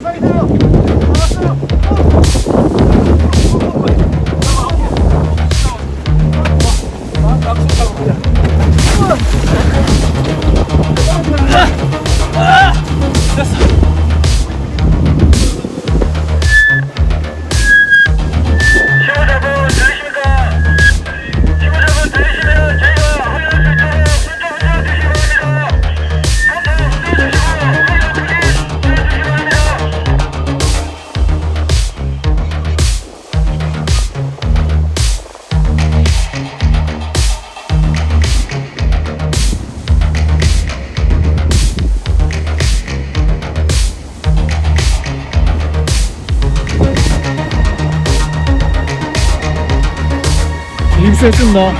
Right now. Kimsesin daha.